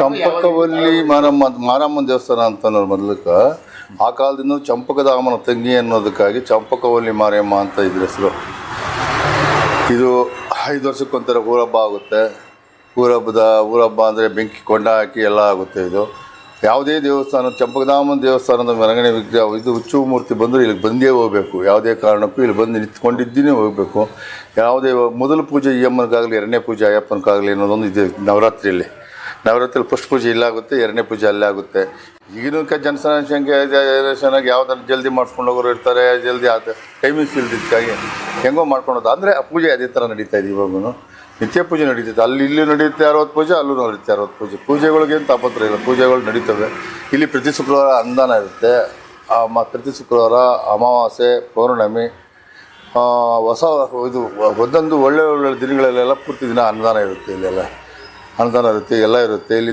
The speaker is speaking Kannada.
ಚಂಪಕವಲ್ಲಿ ಮಾರಮ್ಮ ಮಾರಮ್ಮನ ದೇವಸ್ಥಾನ ಅಂತ ಅನ್ನೋರು ಮೊದಲಕ್ಕೆ. ಆ ಕಾಲದಿಂದ ಚಂಪಕಧಾಮನ ತಂಗಿ ಅನ್ನೋದಕ್ಕಾಗಿ ಚಂಪಕವಲ್ಲಿ ಮಾರಿಯಮ್ಮ ಅಂತ ಇದ್ರ ಹೆಸರು. ಇದು ಐದು ವರ್ಷಕ್ಕೊಂಥರ ಊರಬ್ಬ ಆಗುತ್ತೆ. ಊರಬ್ಬದ ಊರಬ್ಬ ಅಂದರೆ ಬೆಂಕಿ ಕೊಂಡ ಹಾಕಿ ಎಲ್ಲ ಆಗುತ್ತೆ ಇದು. ಯಾವುದೇ ದೇವಸ್ಥಾನ ಚಂಪಕಧಾಮನ ದೇವಸ್ಥಾನದ ಮೆರವಣಿಗೆ ವಿಗ್ರಹ ಇದು ಹುಚ್ಚು ಮೂರ್ತಿ ಬಂದರೆ ಇಲ್ಲಿಗೆ ಬಂದೇ ಹೋಗಬೇಕು. ಯಾವುದೇ ಕಾರಣಕ್ಕೂ ಇಲ್ಲಿ ಬಂದು ನಿಂತ್ಕೊಂಡಿದ್ದೀನಿ ಹೋಗಬೇಕು. ಯಾವುದೇ ಮೊದಲ ಪೂಜೆ ಈ ಅಮ್ಮನಿಗಾಗಲಿ ಎರಡನೇ ಪೂಜೆ ಅಯ್ಯಪ್ಪನಿಗಾಗಲಿ ಅನ್ನೋದೊಂದು ಇದೆ ನವರಾತ್ರಿಯಲ್ಲಿ. ನವರಾತ್ರಿ ಫಸ್ಟ್ ಪೂಜೆ ಇಲ್ಲಾಗುತ್ತೆ ಎರಡನೇ ಪೂಜೆ ಅಲ್ಲೇ ಆಗುತ್ತೆ. ಈಗಿನ ಜನಸಂಖ್ಯೆ ಜನರೇಷನಾಗಿ ಯಾವ್ದಾರು ಜಲ್ದಿ ಮಾಡಿಸ್ಕೊಂಡು ಹೋಗೋರು ಇರ್ತಾರೆ, ಜಲ್ದಿ ಆ ಟೈಮಿಂಗ್ಸ್ ಇಲ್ದಿದ್ದಕ್ಕಾಗಿ ಹೆಂಗೋ. ಮಾಡ್ಕೊಳೋದು ಅಂದರೆ ಆ ಪೂಜೆ ಅದೇ ಥರ ನಡೀತಾ ಇದೆ ಇವಾಗೂ ನಿತ್ಯ ಪೂಜೆ ನಡೀತೈತೆ ಅಲ್ಲಿ ಇಲ್ಲಿ ನಡೆಯುತ್ತೆ ಅರವತ್ತು ಪೂಜೆ, ಅಲ್ಲೂ ನಡೆಯುತ್ತೆ ಅರವತ್ತು ಪೂಜೆ. ಪೂಜೆಗಳಿಗೇನು ತಾಪತ್ರ ಇಲ್ಲ. ಪೂಜೆಗಳು ನಡೀತವೆ. ಇಲ್ಲಿ ಪ್ರತಿ ಶುಕ್ರವಾರ ಅನುದಾನ ಇರುತ್ತೆ. ಪ್ರತಿ ಶುಕ್ರವಾರ ಅಮಾವಾಸ್ಯೆ, ಪೌರ್ಣಮಿ ಹೊಸ, ಇದು, ಒಂದೊಂದು ಒಳ್ಳೆ ಒಳ್ಳೆ ದಿನಗಳಲ್ಲೆಲ್ಲ ಪೂರ್ತಿ ದಿನ ಅನ್ನದಾನ ಇರುತ್ತೆ ಇಲ್ಲೆಲ್ಲ. ಅನ್ನದಾನ ಇರುತ್ತೆ ಎಲ್ಲ ಇರುತ್ತೆ ಇಲ್ಲಿ